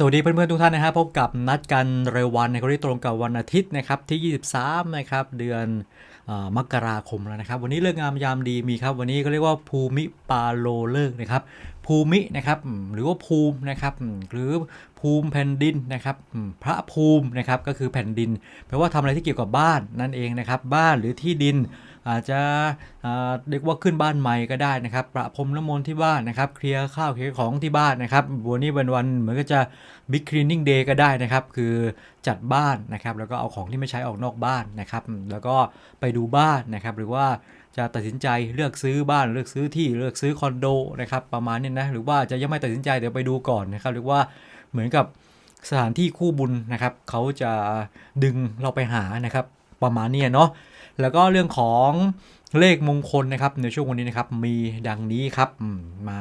สวัสดีเพื่อนๆทุกท่านนะฮะพบกับนัดกันเร็ววันในกรณีตรงกับวันอาทิตย์นะครับที่ 23 นะครับเดือนอมกราคมแล้วนะครับ วันนี้เลิกงงามยามดีมีครับ วันนี้ก็เรียกว่าภูมิปาโลเลิกนะครับ ภูมินะครับหรือว่าภูมินะครับหรือภูมิแผ่นดินนะครับพระภูมินะครับก็คือแผ่นดินแปลว่าทำอะไรที่เกี่ยวกับบ้านนั่นเองนะครับ บ้านหรือที่ดิน อาจจะเรียกว่าขึ้นบ้านใหม่ก็ได้นะครับ ประพรมน้ำมนต์ที่บ้านนะครับเคลียร์ข้าวเคลียร์ของที่บ้านนะครับวันนี้เป็นวันเหมือนก็จะ Big Cleaning Day ก็ได้นะครับ คือจัดบ้านนะครับ แล้วก็เอาของที่ไม่ใช้ออกนอกบ้านนะครับ แล้วก็ไปดูบ้านนะครับ หรือว่าจะตัดสินใจเลือกซื้อบ้านเลือกซื้อที่เลือกซื้อคอนโดนะครับประมาณนี้นะหรือว่าจะยังไม่ตัดสินใจเดี๋ยวไปดูก่อนนะครับ หรือว่าเหมือนกับสถานที่คู่บุญนะครับเขาจะดึงเราไปหานะครับ ประมาณนี้เนาะ แล้วก็เรื่องของเลขมงคลนะครับในช่วงวันนี้นะครับมีดังนี้ครับมา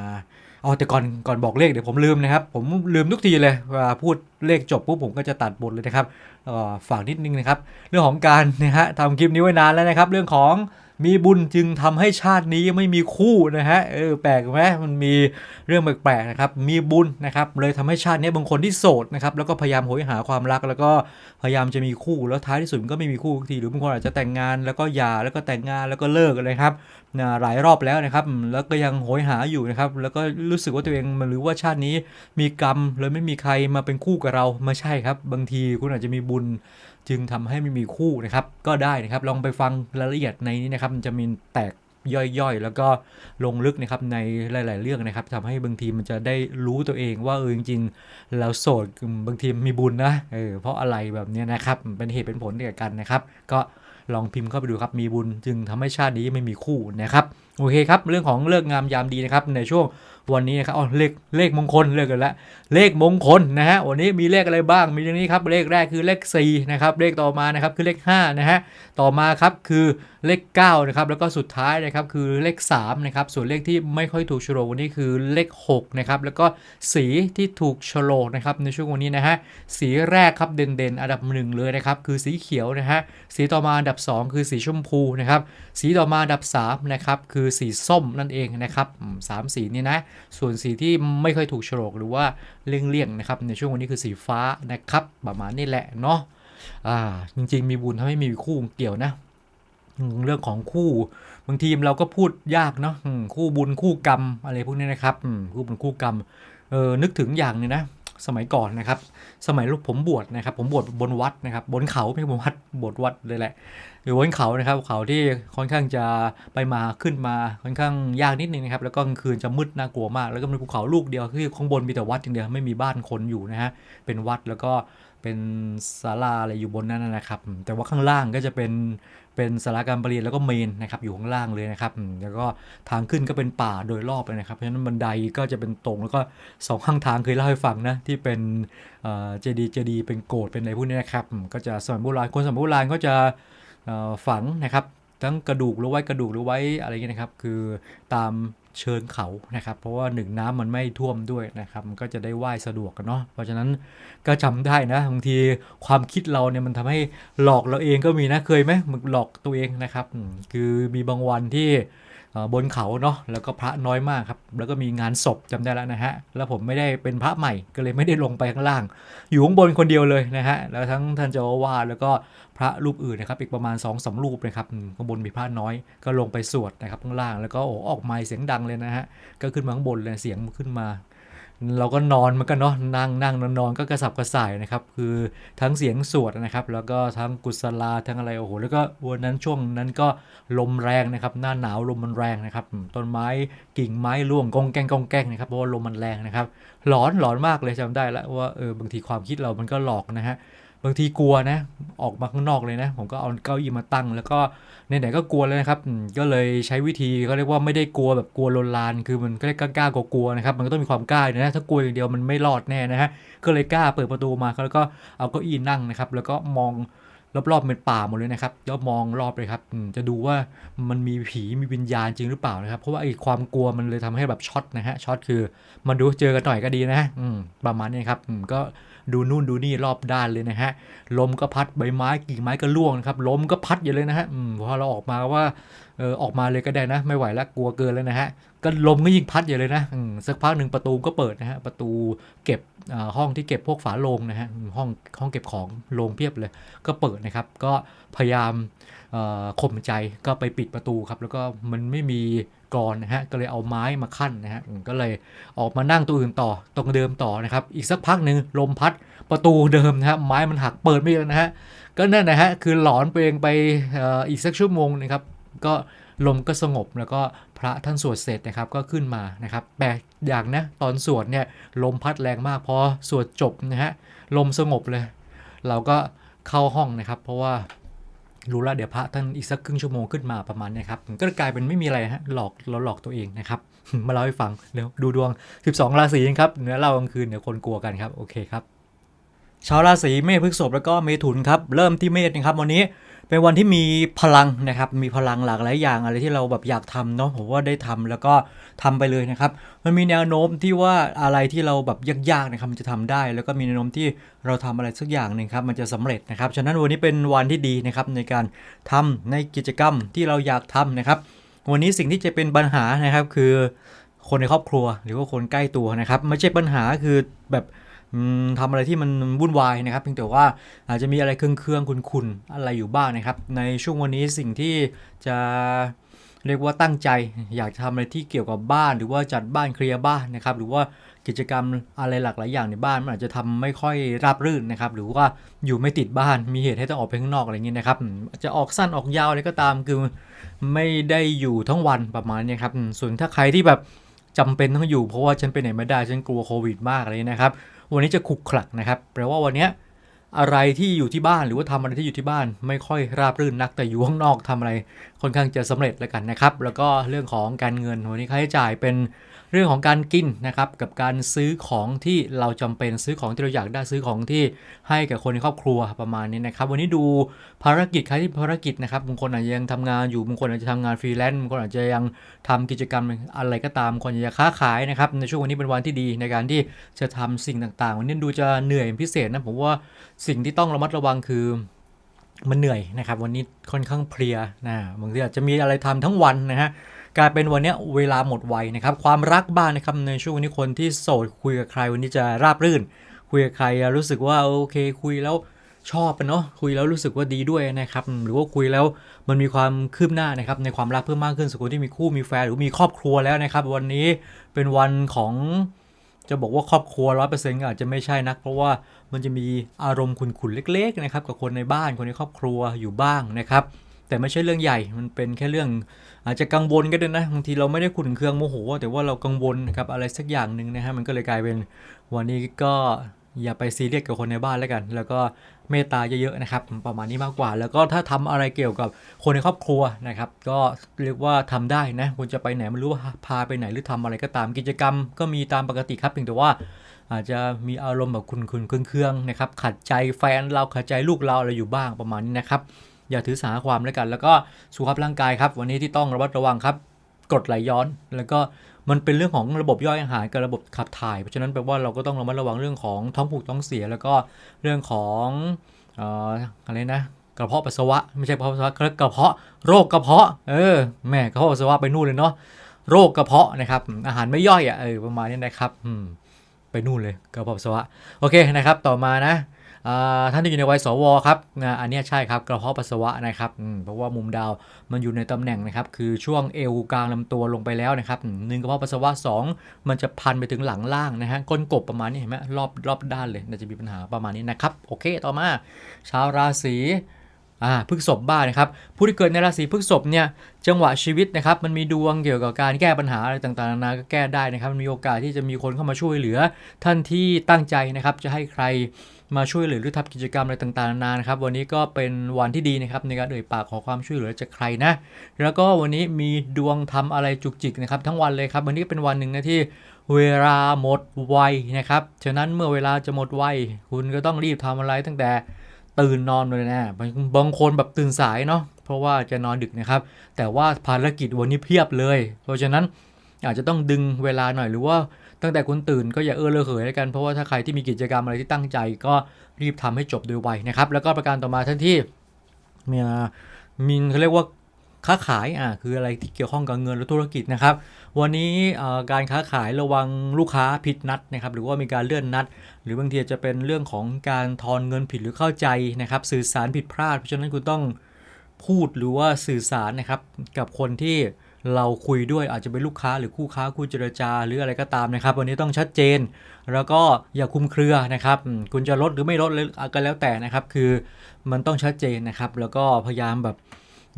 เอาแต่ก่อนก่อนบอกเลขเดี๋ยวผมลืมนะครับ ผมลืมทุกทีเลยเวลาพูดเลขจบปุ๊บผมก็จะตัดบทเลยนะครับฝากนิดนึงนะครับ เรื่องของการนะฮะทำคลิปนี้ไว้นานแล้วนะครับ เรื่องของ มีบุญจึงทำให้ชาตินี้ไม่มีคู่นะฮะ เออแปลกไหมมันมีเรื่องแปลกๆนะครับ มีบุญนะครับเลยทำให้ชาตินี้บางคนที่โสดนะครับแล้วก็พยายามโหยหาความรัก แล้วก็พยายามจะมีคู่ แล้วท้ายที่สุดมันก็ไม่มีคู่ทีหรือบางคนอาจจะแต่งงานแล้วก็หย่าแล้วก็แต่งงานแล้วก็เลิกเลยครับหลายรอบแล้วนะครับ แล้วก็ยังโหยหาอยู่นะครับ แล้วก็รู้สึกว่าตัวเองมันหรือว่าชาตินี้มีกรรมเลยไม่มีใครมาเป็นคู่กับเราไม่ใช่ครับ บางทีคุณอาจจะมีบุญจึงทำให้ไม่มีคู่นะครับ ก็ได้นะครับลองไปฟังรายละเอียดในนี้นะครับมันจะมีแตกย่อยๆ แล้วก็ลงลึกนะครับในหลาย ๆ เรื่องนะครับทำให้บางทีมันจะได้รู้ตัวเองว่าเออจริงๆเราโสดบางทีมีบุญนะเออเพราะอะไรแบบนี้นะครับเป็นเหตุเป็นผลเดียวกันนะครับ ก็ลองพิมพ์เข้าไปดูครับมีบุญจึงทำให้ชาตินี้ไม่มีคู่นะครับโอเคครับ เรื่องของเลิกงามยามดีนะครับในช่วง วันนี้นะครับอ๋อเลขเลขมงคลเลิกกันแล้วเลขมงคลนะฮะวันนี้มีเลขอะไรบ้างมีอย่างนี้ครับเลขแรกคือเลข4นะครับเลขต่อมานะครับคือเลข5นะฮะต่อมาครับคือเลข9นะครับแล้วก็สุดท้ายนะครับคือเลข3นะครับส่วนเลขที่ไม่ค่อยถูกโฉลกวันนี้คือเลข6นะครับแล้วก็สีที่ถูกโฉลกนะครับในช่วงวันนี้นะฮะสีแรกครับเด่นๆ อันดับหนึ่งเลยนะครับคือสีเขียวนะฮะสีต่อมาอันดับ 2 คือสีชมพูนะครับสีต่อมาอันดับ3นะครับคือสีส้มนั่นเองนะครับสามสีนี้นะส่วนสีที่ไม่ค่อยถูกโฉลกหรือว่าเลี่ยงๆนะครับในช่วงวันนี้คือสีฟ้านะครับ ประมาณนี้แหละเนาะอ่าจริงๆ มีบุญถ้าไม่มีคู่เกี่ยวนะเรื่องของคู่บางทีเราก็พูดยากเนาะคู่บุญคู่กรรมอะไรพวกนี้นะครับคู่บุญคู่กรรมเออนึกถึงอย่างนึงนะ สมัยก่อนนะครับ สมัยลูกผมบวชนะครับ ผมบวชบนวัดนะครับ บนเขาไม่ใช่บนวัดบวชวัดเลยแหละอยู่บนเขานะครับ เขาที่ค่อนข้างจะไปมาขึ้นมาค่อนข้างยากนิดนึงนะครับ แล้วก็กลางคืนจะมืดน่ากลัวมาก แล้วก็มีภูเขาลูกเดียวคือข้างบนมีแต่วัดอย่างเดียวไม่มีบ้านคนอยู่นะฮะเป็นวัดแล้วก็เป็นศาลาอะไรอยู่บนนั้นนะครับ แต่ว่าข้างล่างก็จะเป็น เป็นสาราการประเรียนแล้วก็เมนนะครับอยู่ข้างล่างเลยนะครับแล้วก็ทางขึ้นก็เป็นป่าโดยรอบเลยนะครับเพราะฉะนั้นบันไดก็จะเป็นตรงแล้วก็สองข้างทางเคยเล่าให้ฟังนะที่เป็นเจดีเจดีเป็นโกดเป็นอะไรพวกนี้นะครับก็จะสมัยโบราณคนสมัยโบราณก็จะฝังนะครับทั้งกระดูกหรือไว้กระดูกหรือไว้อะไรเงี้ยนะครับ คือตาม เชิงเขานะครับ เพราะว่าหนึ่งน้ำมันไม่ท่วมด้วยนะครับ มันก็จะได้ไหว้สะดวกกันเนาะเพราะฉะนั้นก็จำได้นะบางทีความคิดเราเนี่ยมันทำให้หลอกเราเองก็มีนะเคยไหมมึงหลอกตัวเองนะครับ คือมีบางวันที่บนเขาเนาะแล้วก็พระน้อยมากครับ แล้วก็มีงานศพจำได้แล้วนะฮะ แล้วผมไม่ได้เป็นพระใหม่ก็เลยไม่ได้ลงไปข้างล่าง อยู่ข้างบนคนเดียวเลยนะฮะ แล้วทั้งท่านเจ้าอาวาสแล้วก็ พระรูปอื่นนะครับอีกประมาณ2อสรูปนะครับข้างบนมีพระน้อยก็ลงไปสวดนะครับข้างล่างแล้วก็โอ้ออกไมค์เสียงดังเลยนะฮะก็ขึ้นมาข้างบนเลยเสียงขึ้นมา เราก็นอนมันก็เนาะนั่งนั่งนอนนอนก็กระสับกระส่ายนะครับคือทั้งเสียงสวดนะครับ แล้วก็ทั้งกุศลาทั้งอะไรโอ้โหแล้วก็วันนั้นช่วงนั้นก็ลมแรงนะครับหน้าหนาวลมมันแรงนะครับต้นไม้กิ่งไม้ร่วงกองแกงกองแกงนะครับเพราะว่าลมมันแรงนะครับหลอนหลอนมากเลยจำได้แล้วว่าเออบางทีความคิดเรามันก็หลอกนะฮะ บางทีกลัวนะ ออกมาข้างนอกเลยนะ ผมก็เอาเก้าอี้มาตั้ง แล้วก็ไหนๆก็กลัวแล้วนะครับ ก็เลยใช้วิธีเขาเรียกว่าไม่ได้กลัวแบบกลัวลนลาน คือมันก็เรียกกล้าๆกลัวนะครับ มันก็ต้องมีความกล้านะ ถ้ากลัวอย่างเดียวมันไม่รอดแน่นะฮะ ก็เลยกล้าเปิดประตูมาแล้วก็เอาเก้าอี้นั่งนะครับ แล้วก็มองรอบๆเป็นป่าหมดเลยนะครับแล้วมองรอบเลยครับ จะดูว่ามันมีผีมีวิญญาณจริงหรือเปล่านะครับ เพราะว่าไอ้ความกลัวมันเลยทำให้แบบช็อตนะฮะ ช็อตคือมาดูเจอกันหน่อยก็ดีนะอืมประมาณนี้ครับก็ ดูนู่นดูนี่รอบด้านเลยนะฮะ ลมก็พัดใบไม้กิ่งไม้ก็ร่วงนะครับ ลมก็พัดอยู่เลยนะฮะอพอเราออกมาว่าเออออกมาเลยก็ได้นะ ไม่ไหวแล้วกลัวเกินแล้วนะฮะ ก็ลมก็ยิ่งพัดอยู่เลยนะอืมสักพักหนึ่งประตูก็เปิดนะฮะ ประตูเก็บห้องที่เก็บพวกฝาโลงนะฮะ ห้องห้องเก็บของโลงเพียบเลย ก็เปิดนะครับ ก็พยายามข่มใจก็ไปปิดประตูครับ แล้วก็มันไม่มี กรอนนะฮะก็เลยเอาไม้มาขั้นนะฮะก็เลยออกมานั่งตัวอื่นต่อตรงเดิมต่อนะครับ อีกสักพักหนึ่งลมพัดประตูเดิมนะฮะไม้มันหักเปิดไม่ได้นะฮะก็นั่นนะฮะคือหลอนไปเองไปอีกสักชั่วโมงนะครับ ก็ลมก็สงบแล้วก็พระท่านสวดเสร็จนะครับก็ขึ้นมานะครับแปลกอย่างนะตอนสวดเนี่ยลมพัดแรงมากพอสวดจบนะฮะลมสงบเลย เราก็เข้าห้องนะครับ เพราะว่า รู้ละเดี๋ยวพระท่านอีกสักครึ่งชั่วโมงขึ้นมาประมาณเนี้ครับก็กลายเป็นไม่มีอะไรฮะหลอกเราหลอกตัวเองนะครับ มาเล่าให้ฟังเดี๋ยวดูดวง 12 ราศีครับเนื้อเล่ากลางคืนเดี๋ยวคนกลัวกันครับโอเคครับชาวราศีเมษพฤษภแล้วก็เมถุนครับเริ่มที่เมษนะครับวันนี้ เป็นวันที่มีพลังนะครับ มีพลังหลากหลายอย่างอะไรที่เราแบบอยากทำเนาะผมว่าได้ทำแล้วก็ทำไปเลยนะครับ มันมีแนวโน้มที่ว่าอะไรที่เราแบบยากๆนะครับมันจะทำได้ แล้วก็มีแนวโน้มที่เราทำอะไรสักอย่างหนึ่งครับมันจะสำเร็จนะครับ ฉะนั้นวันนี้เป็นวันที่ดีนะครับในการทำในกิจกรรมที่เราอยากทำนะครับ วันนี้สิ่งที่จะเป็นปัญหานะครับคือคนในครอบครัวหรือว่าคนใกล้ตัวนะครับ ไม่ใช่ปัญหาคือแบบ ทำอะไรที่มันวุ่นวายนะครับเพียงแต่ว่าอาจจะมีอะไรเครื่องเครื่องๆคุณๆอะไรอยู่บ้างนะครับ ในช่วงวันนี้สิ่งที่จะเรียกว่าตั้งใจอยากจะทำอะไรที่เกี่ยวกับบ้าน หรือว่าจัดบ้านเคลียร์บ้านนะครับ หรือว่ากิจกรรมอะไรหลากหลายอย่างในบ้านมันอาจจะทำไม่ค่อยราบรื่นนะครับ หรือว่าอยู่ไม่ติดบ้านมีเหตุให้ต้องออกไปข้างนอกอะไรอย่างนี้นะครับจะออกสั้นออกยาวอะไรก็ตามคือไม่ได้อยู่ทั้งวันประมาณนี้ครับส่วนถ้าใครที่แบบ จำเป็นต้องอยู่เพราะว่าฉันไปไหนไม่ได้ฉันกลัวโควิดมากเลยนะครับ วันนี้จะขุกขลักนะครับแปลว่าวันนี้อะไรที่อยู่ที่บ้านหรือว่าทำอะไรที่อยู่ที่บ้าน ไม่ค่อยราบรื่นนักแต่อยู่ข้างนอกทำอะไรค่อนข้างจะสำเร็จแล้วกันนะครับ แล้วก็เรื่องของการเงินวันนี้ค่าใช้จ่ายเป็น เรื่องของการกินนะครับกับการซื้อของที่เราจำเป็นซื้อของที่เราอยากได้ซื้อของที่ให้กับคนในครอบครัวประมาณนี้นะครับ วันนี้ดูภารกิจใครที่ภารกิจนะครับบางคนอาจจะยังทำงานอยู่บางคนอาจจะทำงานฟรีแลนซ์บางคนอาจจะยังทำกิจกรรมอะไรก็ตามคนอยากจะค้าขายนะครับในช่วงวันนี้เป็นวันที่ดีในการที่จะทำสิ่งต่างๆ วันนี้ดูจะเหนื่อยพิเศษนะผมว่าสิ่งที่ต้องระมัดระวังคือมันเหนื่อยนะครับ วันนี้ค่อนข้างเพลียนะบางทีอาจจะมีอะไรทำทั้งวันนะฮะ กลายเป็นวันนี้เวลาหมดไวนะครับ ความรักบ้างนะครับในช่วงวันนี้คนที่โสดคุยกับใครวันนี้จะราบรื่น คุยกับใครรู้สึกว่าโอเคคุยแล้วชอบไปเนาะคุยแล้วรู้สึกว่าดีด้วยนะครับหรือว่าคุยแล้วมันมีความคืบหน้านะครับในความรักเพิ่มมากขึ้นสมมติที่มีคู่มีแฟนหรือมีครอบครัวแล้วนะครับ วันนี้เป็นวันของจะบอกว่าครอบครัวร้อยเปอร์เซ็นต์อาจจะไม่ใช่นัก เพราะว่ามันจะมีอารมณ์ขุนๆเล็ก ๆ นะครับ กับคนในบ้านคนในครอบครัวอยู่บ้างนะครับ แต่ไม่ใช่เรื่องใหญ่ มันเป็นแค่เรื่องอาจจะกังวลก็ได้นะ บางทีเราไม่ได้ขุนเคืองโมโห แต่ว่าเรากังวลนะครับอะไรสักอย่างหนึ่งนะฮะ มันก็เลยกลายเป็นวันนี้ก็อย่าไปซีเรียสกับคนในบ้านแล้วกัน แล้วก็เมตตาเยอะๆนะครับ ประมาณนี้มากกว่า แล้วก็ถ้าทำอะไรเกี่ยวกับคนในครอบครัวนะครับ ก็เรียกว่าทำได้นะคุณจะไปไหนไม่รู้ว่าพาไปไหนหรือทำอะไรก็ตามกิจกรรม ก็มีตามปกติครับเพียงแต่ว่าอาจจะมีอารมณ์แบบคุณคุณเครื่องๆนะครับขัดใจแฟนเราขัดใจลูกเราอะไรอยู่บ้างประมาณนี้นะครับ อย่าถือสาความแล้วกัน แล้วก็สุขภาพร่างกายครับ วันนี้ที่ต้องระมัดระวังครับกรดไหลย้อน แล้วก็มันเป็นเรื่องของระบบย่อยอาหารกับระบบขับถ่าย เพราะฉะนั้นแปลว่าเราก็ต้องระมัดระวังเรื่องของท้องผูกท้องเสีย แล้วก็เรื่องของออะไรนะกระเพาะปัสสาวะไม่ใช่กระเพาะปัสสาวะกระเพาะโรคกระเพาะเออแม่กระเพาะปัสสาวะไปนู่นเลยเนาะโรคกระเพาะนะครับอาหารไม่ย่อยอะเออประมาณนี้นะครับไปนู่นเลยกระเพาะปัสสาวะโอเคนะครับ ต่อมานะ ท่านที่อยู่ในวัยสวครับอันนี้ใช่ครับกระเพาะปัสสาวะนะครับเพราะว่ามุมดาวมันอยู่ในตำแหน่งนะครับคือช่วงเอวกลางลำตัวลงไปแล้วนะครับหนึ่งกระเพาะปัสสาวะสองมันจะพันไปถึงหลังล่างนะฮะก้นกบประมาณนี้เห็นไหมรอบรอบด้านเลยน่าจะมีปัญหาประมาณนี้นะครับโอเคต่อมา ชาวราศีอ่าพฤษภบ้างนะครับผู้ที่เกิดในราศีพฤษภเนี่ยจังหวะชีวิตนะครับมันมีดวงเกี่ยวกับการแก้ปัญหาอะไรต่างๆนานาก็แก้ได้นะครับมันมีโอกาสที่จะมีคนเข้ามาช่วยเหลือ ท่านที่ตั้งใจนะครับจะให้ใคร มาช่วยเหลือหรือทำกิจกรรมอะไรต่างๆนานานะครับ วันนี้ก็เป็นวันที่ดีนะครับในการเอ่ยปากขอความช่วยเหลือจากใครนะ แล้วก็วันนี้มีดวงทำอะไรจุกจิกนะครับ ทั้งวันเลยครับ วันนี้เป็นวันหนึ่งนะที่เวลาหมดไวนะครับ ฉะนั้นเมื่อเวลาจะหมดไวคุณก็ต้องรีบทำอะไรตั้งแต่ตื่นนอนเลยนะบางคนแบบตื่นสายเนาะเพราะว่าจะนอนดึกนะครับ แต่ว่าภารกิจวันนี้เพียบเลย เพราะฉะนั้นอาจจะต้องดึงเวลาหน่อยหรือว่า ตั้งแต่คุณตื่นก็อย่าเออเลอะเขยแล้วกัน เพราะว่าถ้าใครที่มีกิจกรรมอะไรที่ตั้งใจก็รีบทำให้จบโดยไวนะครับ แล้วก็ประการต่อมาท่านที่มีมีเขาเรียกว่าค้าขายอ่าคืออะไรที่เกี่ยวข้องกับเงินและธุรกิจนะครับ วันนี้การค้าขายระวังลูกค้าผิดนัดนะครับ หรือว่ามีการเลื่อนนัด หรือบางทีจะเป็นเรื่องของการทอนเงินผิดหรือเข้าใจนะครับ สื่อสารผิดพลาด เพราะฉะนั้นคุณต้องพูดหรือว่าสื่อสารนะครับกับคนที่ เราคุยด้วยอาจจะเป็นลูกค้าหรือคู่ค้าคู่เจรจา หรืออะไรก็ตามนะครับ วันนี้ต้องชัดเจน แล้วก็อย่าคุมเครือนะครับ คุณจะลดหรือไม่ลดเลยก็แล้วแต่นะครับ คือมันต้องชัดเจนนะครับ แล้วก็พยายามแบบ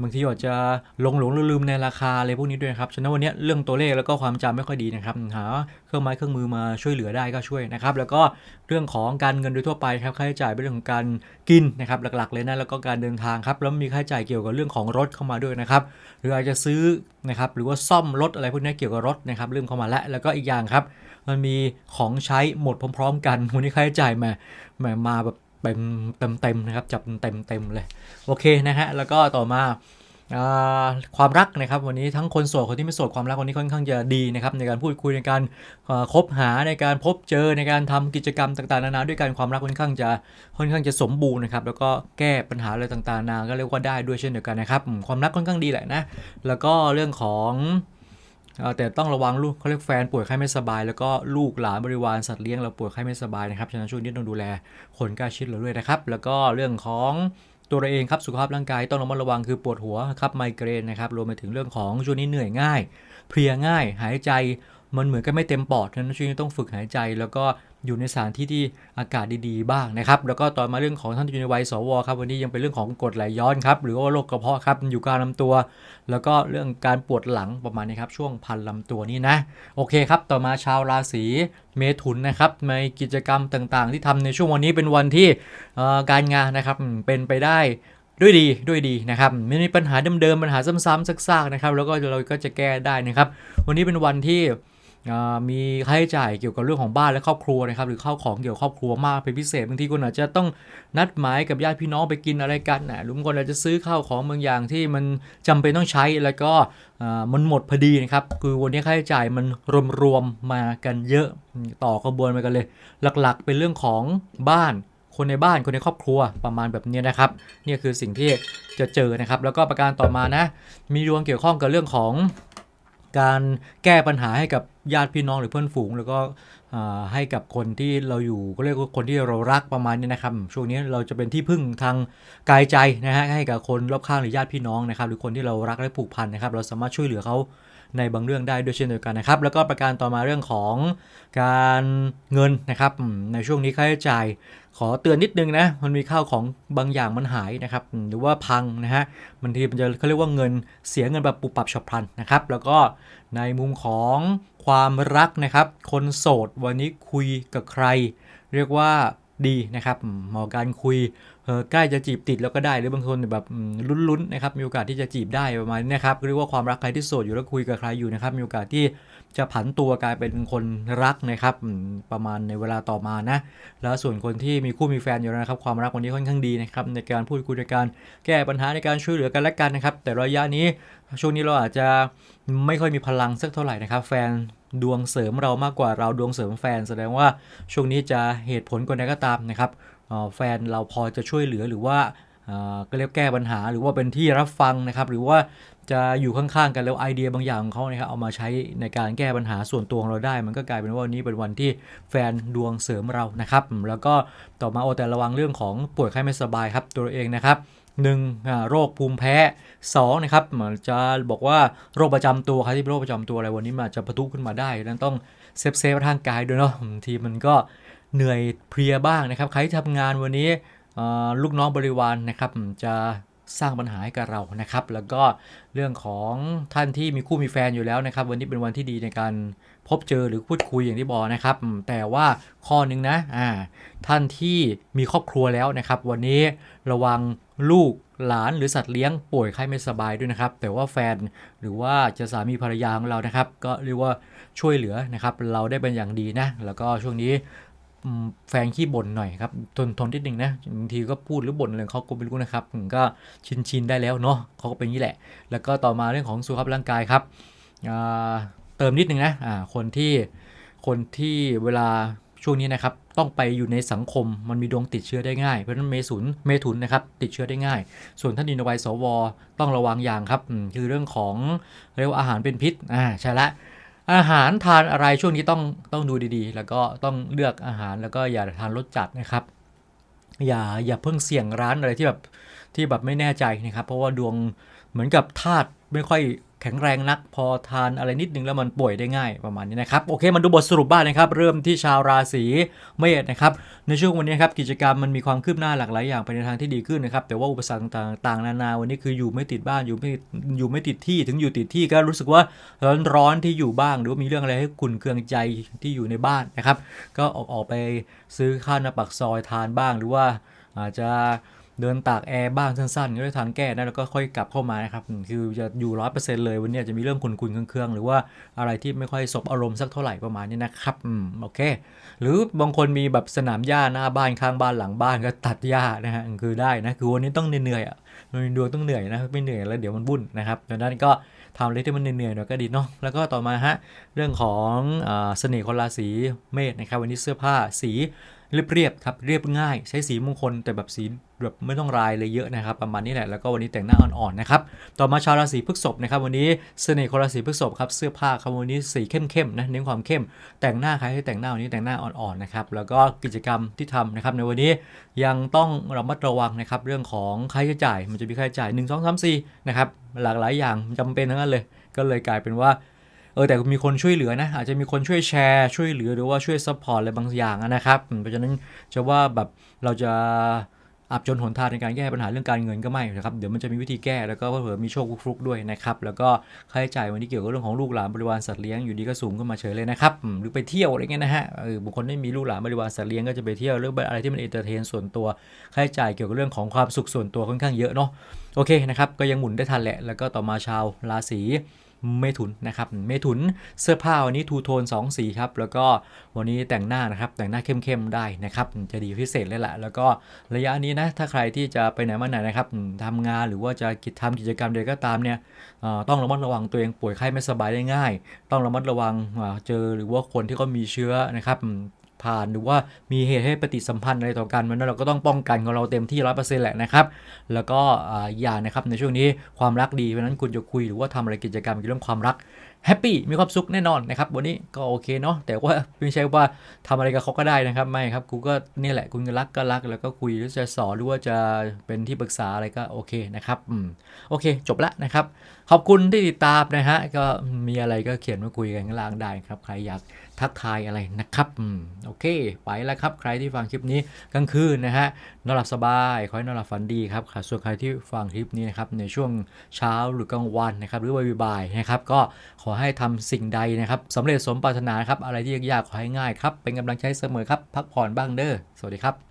บางทีอาจจะหลงหลงลืมในราคาอะไรพวกนี้ด้วยครับฉะนั้นวันนี้เรื่องตัวเลขแล้วก็ความจำไม่ค่อยดีนะครับหาเครื่องไม้เครื่องมือมาช่วยเหลือได้ก็ช่วยนะครับแล้วก็เรื่องของการเงินโดยทั่วไปครับค่าใช้จ่ายเป็นเรื่องของการกินนะครับหลักๆเลยนะแล้วก็การเดินทางครับแล้วมีค่าใช้จ่ายเกี่ยวกับเรื่องของรถเข้ามาด้วยนะครับหรืออาจจะซื้อนะครับหรือว่าซ่อมรถอะไรพวกนี้เกี่ยวกับรถนะครับเริ่มเข้ามาแล้วแล้วก็อีกอย่างครับ มันมีของใช้หมดพร้อม ๆ กันวันนี้ค่าใช้จ่ายมามามาแบบ เต็มเต็มเต็มนะครับจับเต็มเต็มเลยโอเคนะฮะแล้วก็ต่อมาความรักนะครับวันนี้ทั้งคนโสดคนที่ไม่โสดความรักวันนี้ค่อนข้างจะดีนะครับในการพูดคุยในการคบหาในการพบเจอในการทำกิจกรรมต่างๆนานาด้วยกันความรักค่อนข้างจะค่อนข้างจะสมบูรณ์นะครับแล้วก็แก้ปัญหาอะไรต่างๆนานาก็เรียกว่าได้ด้วยเช่นเดียวกันนะครับความรักค่อนข้างดีแหละนะแล้วก็เรื่องของ แต่ต้องระวังลูกเขาเรียกแฟนป่วยไข้ไม่สบาย แล้วก็ลูกหลานบริวารสัตว์เลี้ยงเราป่วยไข้ไม่สบายนะครับฉะนั้นช่วงนี้ต้องดูแลคนใกล้ชิดเราด้วยนะครับ แล้วก็เรื่องของตัวเราเองครับสุขภาพร่างกายต้องระมัดระวังคือปวดหัวครับไมเกรนนะครับรวมไปถึงเรื่องของช่วงนี้เหนื่อยง่าย เพลียง่าย หายใจมันเหมือนกับไม่เต็มปอดฉะนั้นช่วงนี้ต้องฝึกหายใจแล้วก็ อยู่ในสถานที่ที่อากาศดีๆบ้างนะครับแล้วก็ต่อมาเรื่องของท่านที่อยู่ในวัยสวครับวันนี้ยังเป็นเรื่องของกรดไหลย้อนครับหรือว่าโรคกระเพาะครับอยู่กลางลำตัว แล้วก็เรื่องการปวดหลังประมาณนี้ครับช่วงพันลำตัวนี้นะโอเคครับต่อมาชาวราศีเมถุนนะครับในกิจกรรมต่างๆ ที่ทำในช่วงวันนี้เป็นวันที่การงานนะครับเป็นไปได้ด้วยดีด้วยดีนะครับไม่มีปัญหาเดิมๆปัญหาซ้ำๆซากๆนะครับแล้วก็เราก็จะแก้ได้นะครับ วันนี้เป็นวันที่ มีค่าใช้จ่ายเกี่ยวกับเรื่องของบ้านและครอบครัวนะครับหรือข้าวของเกี่ยวกับครอบครัวมากเป็นพิเศษบางทีคุณอาจจะต้องนัดหมายกับญาติพี่น้องไปกินอะไรกันนะหรือบางคนอาจจะซื้อข้าวของบางอย่างที่มันจำเป็นต้องใช้แล้วก็มันหมดพอดีนะครับคือวันนี้ค่าใช้จ่ายมันรวมๆมากันเยอะต่อขบวนมากันเลย หลักๆ เป็นเรื่องของบ้านคนในบ้านคนในครอบครัวประมาณแบบนี้นะครับนี่คือสิ่งที่จะเจอนะครับ แล้วก็ประการต่อมานะ มีดวงเกี่ยวข้องกับเรื่องของ การแก้ปัญหาให้กับญาติพี่น้องหรือเพื่อนฝูง แล้วก็ให้กับคนที่เราอยู่ก็เรียกว่าคนที่เรารักประมาณนี้นะครับ ช่วงนี้เราจะเป็นที่พึ่งทางกายใจนะฮะให้กับคนรอบข้างหรือญาติพี่น้องนะครับ หรือคนที่เรารักและผูกพันนะครับ เราสามารถช่วยเหลือเขาในบางเรื่องได้ด้วยเช่นเดียวกันนะครับ แล้วก็ประการต่อมาเรื่องของการเงินนะครับในช่วงนี้ค่าใช้จ่าย ขอเตือนนิดนึงนะ มันมีข้าวของบางอย่างมันหายนะครับ หรือว่าพังนะฮะบางทีมันจะเขาเรียกว่าเงินเสียเงินแบบปุบปับฉับพลันนะครับ แล้วก็ในมุมของความรักนะครับ คนโสดวันนี้คุยกับใคร เรียกว่า ดีนะครับเหมาะการคุยใกล้จะจีบติดแล้วก็ได้ หรือบางคนแบบลุ้นๆนะครับมีโอกาสที่จะจีบได้ประมาณนี้นะครับเรียกว่าความรักใครที่โสดอยู่แล้วคุยกับใครอยู่นะครับมีโอกาสที่จะผันตัวกลายเป็นคนรักนะครับประมาณในเวลาต่อมานะแล้วส่วนคนที่มีคู่มีแฟนอยู่นะครับ ความรักวันนี้ค่อนข้างดีนะครับในการพูดคุยในการแก้ปัญหาในการช่วยเหลือกันและกันนะครับแต่ระยะนี้ช่วงนี้เราอาจจะไม่ค่อยมีพลังสักเท่าไหร่นะครับ แฟน ดวงเสริมเรามากกว่าเราดวงเสริมแฟน แสดงว่าช่วงนี้จะเหตุผลกว่าใดก็ตามนะครับแฟนเราพอจะช่วยเหลือหรือว่าก็เรียกแก้ปัญหาหรือว่าเป็นที่รับฟังนะครับ หรือว่าจะอยู่ข้างๆกันแล้วไอเดียบางอย่างของเขานะครับเอามาใช้ในการแก้ปัญหาส่วนตัวของเราได้ มันก็กลายเป็นว่าวันนี้เป็นวันที่แฟนดวงเสริมเรานะครับ แล้วก็ต่อมาโอแต่ระวังเรื่องของป่วยไข้ไม่สบายครับตัวเองนะครับ หนึ่งโรคภูมิแพ้สองนะครับเหมือนจะบอกว่าโรคประจำตัวใครที่เป็นโรคประจำตัวอะไรวันนี้มันอาจจะปะทุขึ้นมาได้ดังนั้นต้องเซฟเซฟทางกายด้วยเนาะบางทีมันก็เหนื่อยเพลียบ้างนะครับ ใครที่ทำงานวันนี้ลูกน้องบริวารนะครับจะสร้างปัญหาให้กับเรานะครับ แล้วก็เรื่องของท่านที่มีคู่มีแฟนอยู่แล้วนะครับ วันนี้เป็นวันที่ดีในการพบเจอหรือพูดคุยอย่างที่บอกนะครับ แต่ว่าข้อนึงนะอ่าท่านที่มีครอบครัวแล้วนะครับ วันนี้ระวัง ลูกหลานหรือสัตว์เลี้ยงป่วยไข้ไม่สบายด้วยนะครับ แต่ว่าแฟนหรือว่าจะสามีภรรยาของเรานะครับ ก็เรียกว่าช่วยเหลือนะครับ เราได้เป็นอย่างดีนะ แล้วก็ช่วงนี้แฟนขี้บ่นหน่อยครับทนทนนิดนึงนะบางทีก็พูดหรือบ่นอะไรของเขาก็ไม่รู้นะครับอืมก็ชินชินได้แล้วเนาะเขาก็เป็นอย่างนี้แหละ แล้วก็ต่อมาเรื่องของสุขภาพร่างกายครับเติมนิดนึงนะอ่าคนที่คนที่เวลา ช่วงนี้นะครับต้องไปอยู่ในสังคมมันมีดวงติดเชื้อได้ง่ายเพราะฉะนั้นเมถุนเมถุนนะครับติดเชื้อได้ง่าย ส่วนท่านอินวัยสว ต้องระวังอย่างครับคือเรื่องของเรียกว่าอาหารเป็นพิษอ่าใช่ละอาหารทานอะไรช่วงนี้ต้องต้องดูดีๆ แล้วก็ต้องเลือกอาหารแล้วก็อย่าทานรสจัดนะครับ อย่าอย่าเพิ่งเสี่ยงร้านอะไรที่แบบที่แบบไม่แน่ใจนะครับ เพราะว่าดวงเหมือนกับธาตุไม่ค่อย แข็งแรงนักพอทานอะไรนิดนึงแล้วมันป่วยได้ง่ายประมาณนี้นะครับโอเคมาดูบทสรุปบ้างนะครับ เริ่มที่ชาวราศีเมษนะครับในช่วงวันนี้ครับกิจกรรมมันมีความคืบหน้าหลากหลายอย่างไปในทางที่ดีขึ้นนะครับแต่ว่าอุปสรรคต่างๆนานาวันนี้คืออยู่ไม่ติดบ้านอยู่ไม่อยู่ไม่ติดที่ถึงอยู่ติดที่ก็รู้สึกว่าร้อนร้อนๆที่อยู่บ้าง หรือว่ามีเรื่องอะไรให้ขุนเคืองใจที่อยู่ในบ้านนะครับก็ออกออกไปซื้อข้าวหน้าปักซอยทานบ้างหรือว่าอาจจะ เดินตากแอร์บ้างสั้นๆก็ได้ทานแก้นะแล้วก็ค่อยกลับเข้ามานะครับคือจะอยู่ร้อยเปอร์เซ็นต์เลยวันนี้จะมีเรื่องขุ่นๆเครื่องๆหรือว่าอะไรที่ไม่ค่อยสบอารมณ์สักเท่าไหร่ประมาณนี้นะครับอืมโอเค หรือบางคนมีแบบสนามหญ้าหน้าบ้านข้างบ้านหลังบ้านก็ตัดหญ้านะฮะคือได้นะคือวันนี้ต้องเหนื่อยๆอะมันดวงต้องเหนื่อยนะไม่เหนื่อยแล้วเดี๋ยวมันบุ่นนะครับดังนั้นก็ทำอะไรที่มันเหนื่อยๆหน่อยก็ดีเนาะแล้วก็ต่อมาฮะเรื่องของอเสน่ห์คนราศีเมษนะครับวันนี้เสื้อผ้าสี เรียบๆครับเรียบง่าย ใช้สีมงคลแต่แบบสีแบบไม่ต้องลายเลยเยอะนะครับ ประมาณนี้แหละแล้วก็วันนี้แต่งหน้าอ่อนๆนะครับต่อมาชาวราศีพฤษภนะครับวันนี้เสน่ห์คนราศีพฤษภครับเสื้อผ้าครับวันนี้สีเข้มๆนะเน้นความเข้ม แต่งหน้าใครให้แต่งหน้าวันนี้แต่งหน้าอ่อนๆนะครับแล้วก็กิจกรรมที่ทำนะครับในวันนี้ยังต้องระมัดระวังนะครับเรื่องของค่าใช้จ่าย มันจะมีค่าใช้จ่าย 1 2 3 4นะครับหลากหลายอย่างจำเป็นทั้งนั้นเลย ก็เลยกลายเป็นว่า เออแต่มีคนช่วยเหลือนะ อาจจะมีคนช่วยแชร์ช่วยเหลือหรือว่าช่วยซัพพอร์ตอะไรบางอย่างนะครับเพราะฉะนั้นจะว่าแบบเราจะอับจนหนทางในการแก้ปัญหาเรื่องการเงินก็ไม่นะครับ เดี๋ยวมันจะมีวิธีแก้แล้วก็เผื่อมีโชคฟลุกๆด้วยนะครับ แล้วก็ค่าใช้จ่ายวันนี้เกี่ยวกับเรื่องของลูกหลานบริวารสัตว์เลี้ยงอยู่ดีก็สูงขึ้นมาเฉยเลยนะครับ หรือไปเที่ยวอะไรเงี้ยนะฮะเออบุคคลที่มีลูกหลานบริวารสัตว์เลี้ยงก็จะไปเที่ยวเรื่องอะไรที่มันเอนเตอร์เทนส่วนตัว ค่าใช้จ่ายเกี่ยวกับเรื่องของความสุขส่วนตัวค่อนข้างเยอะเนาะ โอเคนะครับ ก็ยังหมุนได้ทันแหละ แล้วก็ต่อมาชาวราศี เมถุนนะครับเมถุนเสื้อผ้าวันนี้ทูโทน2สีครับแล้วก็วันนี้แต่งหน้านะครับแต่งหน้าเข้มๆได้นะครับจะดีพิเศษเลยแหละแล้วก็ระยะนี้นะถ้าใครที่จะไปไหนมาไหนนะครับทำงานหรือว่าจะกิจทำกิจกรรมใดก็ตามเนี่ยต้องระมัดระวังตัวเองป่วยไข้ไม่สบายได้ง่าย ต้องระมัดระวังเจอหรือว่าคนที่เขามีเชื้อนะครับ ผ่านหรือว่ามีเหตุให้ปฏิสัมพันธ์อะไรต่อกันมันนั้นเราก็ต้องป้องกันของเราเต็มที่ร้อยเปอร์เซ็นต์แหละนะครับ แล้วก็อ่าอีกอย่านะครับในช่วงนี้ความรักดีเพราะนั้นคุณจะคุยหรือว่าทำอะไรกิจกรรมเกี่ยวกับเรื่องความรักแฮปปี้มีความสุขแน่นอนนะครับวันนี้ก็โอเคเนาะแต่ว่าไม่ใช่ว่าทำอะไรกับเขาก็ได้นะครับไม่ครับกูก็นี่แหละคุณรักก็รัก แล้วก็คุยหรือจะสอนหรือว่าจะเป็นที่ปรึกษาอะไรก็โอเคนะครับอืมโอเค จบละนะครับ ขอบคุณที่ติดตามนะฮะก็มีอะไรก็เขียนมาคุยกันข้างล่างได้ครับใครอยาก ทักทายอะไรนะครับอืมโอเค ไปแล้วครับ ใครที่ฟังคลิปนี้กลางคืนนะฮะนอนหลับสบาย ขอให้นอนหลับฝันดีครับค่ะส่วนใครที่ฟังคลิปนี้นะครับในช่วงเช้าหรือกลางวันนะครับหรือว่าบ่ายๆนะครับก็ขอให้ทำสิ่งใดนะครับสำเร็จสมปรารถนาครับอะไรที่ยากๆขอให้ง่ายครับเป็นกำลังใจเสมอครับพักผ่อนบ้างเด้อสวัสดีครับ